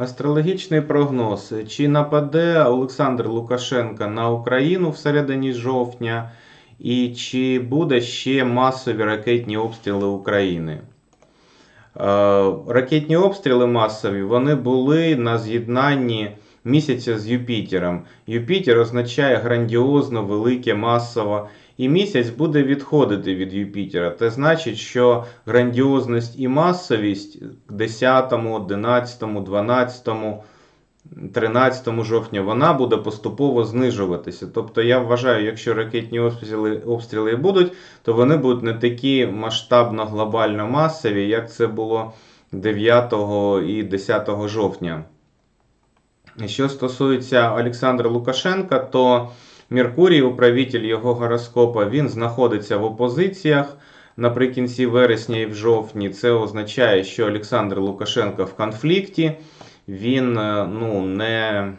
Астрологічний прогноз. Чи нападе Олександр Лукашенко на Україну всередині жовтня, і чи буде ще масові ракетні обстріли України? Е, Ракетні обстріли масові вони були на з'єднанні місяця з Юпітером. Юпітер означає грандіозно, велике, масово. І місяць буде відходити від Юпітера. Це значить, що грандіозність і масовість к 10, 11, 12, 13 жовтня вона буде поступово знижуватися. Тобто я вважаю, якщо ракетні обстріли, обстріли будуть, то вони будуть не такі масштабно глобально масові, як це було 9 і 10 жовтня. Що стосується Олександра Лукашенка, то Меркурій, управитель його гороскопа, він знаходиться в опозиціях наприкінці вересня і в жовтні. Це означає, що Олександр Лукашенко в конфлікті, він е, ну, не,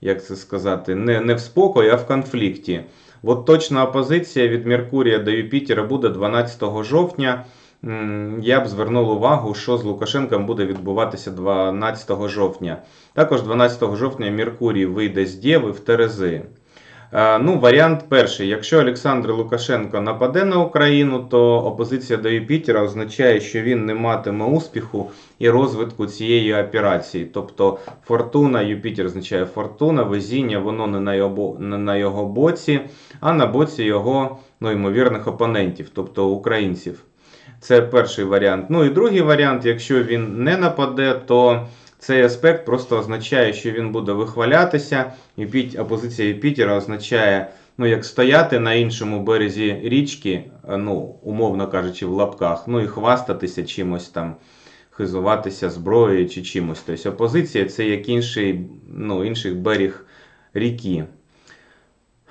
як це сказати, не, не в спокої, а в конфлікті. От точна опозиція від Меркурія до Юпітера буде 12 жовтня. Я б звернув увагу, що з Лукашенком буде відбуватися 12 жовтня. Також 12 жовтня Меркурій вийде з Дєви в Терези. Е, Ну, варіант перший. Якщо Олександр Лукашенко нападе на Україну, то опозиція до Юпітера означає, що він не матиме успіху і розвитку цієї операції. Тобто фортуна, Юпітер означає фортуна, везіння, воно не на його, не на його боці, а на боці його ну, ймовірних опонентів, тобто українців. Це перший варіант. Ну і другий варіант, якщо він не нападе, то цей аспект просто означає, що він буде вихвалятися. Юпіт, опозиція Юпітера означає, ну, як стояти на іншому березі річки, е, ну, умовно кажучи, в лапках, ну і хвастатися чимось там, хизуватися зброєю чи чимось. Тобто опозиція це як інший, ну, інший берег ріки.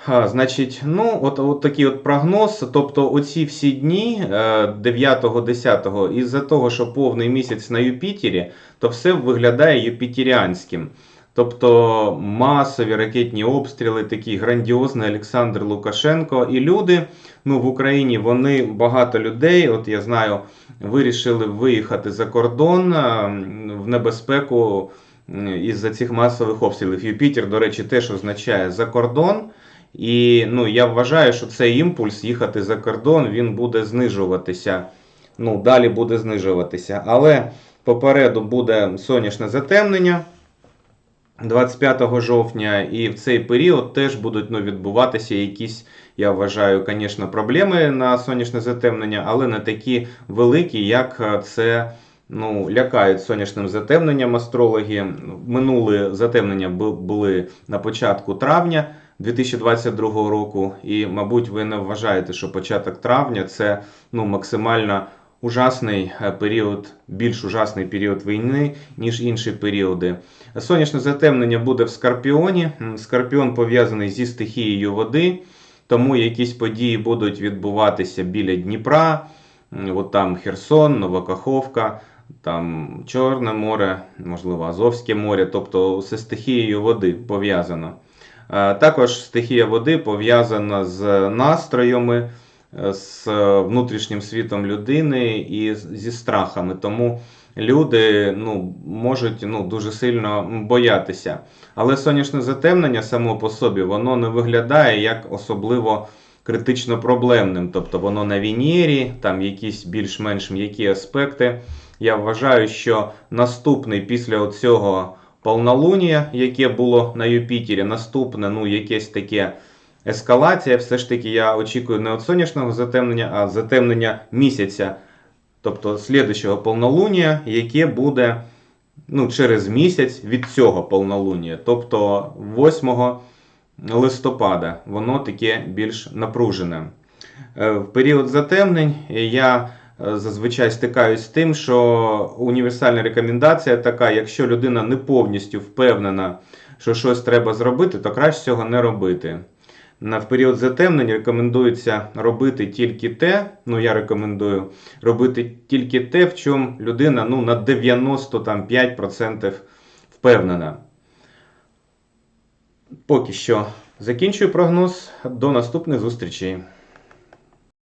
Значить, ну, от, от такий от прогноз. Тобто, оці всі дні 9-10, із-за того, що повний місяць на Юпітері, то все виглядає юпітеріанським. Тобто масові ракетні обстріли, такий грандіозний Олександр Лукашенко. І люди ну, в Україні вони багато людей, от я знаю, вирішили виїхати за кордон в небезпеку із-за цих масових обстрілів. Юпітер, до речі, теж означає за кордон. І ну, я вважаю, що цей імпульс їхати за кордон він буде знижуватися. Ну, далі буде знижуватися. Але попереду буде сонячне затемнення 25 жовтня, і в цей період теж будуть ну, відбуватися якісь, я вважаю, звісно, проблеми на сонячне затемнення, але не такі великі, як це ну, лякають сонячним затемненням астрологи. Минулі затемнення бу- були на початку травня. 2022 року, і, мабуть, ви не вважаєте, що початок травня це ну, максимально ужасний е, період, більш ужасний період війни, ніж інші періоди. Сонячне затемнення буде в Скорпіоні. Скорпіон пов'язаний зі стихією води, тому якісь події будуть відбуватися біля Дніпра, от там Херсон, Новокаховка. Там Чорне море, можливо, Азовське море, тобто зі стихією води пов'язано. Е, Також стихія води пов'язана з настроями, е, з внутрішнім світом людини і зі страхами. Тому люди ну, можуть ну, дуже сильно боятися. Але сонячне затемнення само по собі воно не виглядає як особливо критично проблемним. Тобто воно на Венері, там якісь більш-менш м'які аспекти. Я вважаю, що наступний після цього повнолунія, яке було на Юпітері, наступне, ну, якесь таке ескалація. Все ж таки, я очікую не від сонячного затемнення, а затемнення місяця, тобто слідчого повнолунія, яке буде ну, через місяць від цього повнолунія, тобто 8 листопада, воно таке більш напружене. Е, В період затемнень я зазвичай стикаюсь з тим, що універсальна рекомендація така: якщо людина не повністю впевнена, що щось треба зробити, то краще цього не робити. На в період затемнень рекомендується робити тільки те, ну я рекомендую робити тільки те, в чому людина ну, на 95% впевнена. Поки що закінчую прогноз. До наступних зустрічей.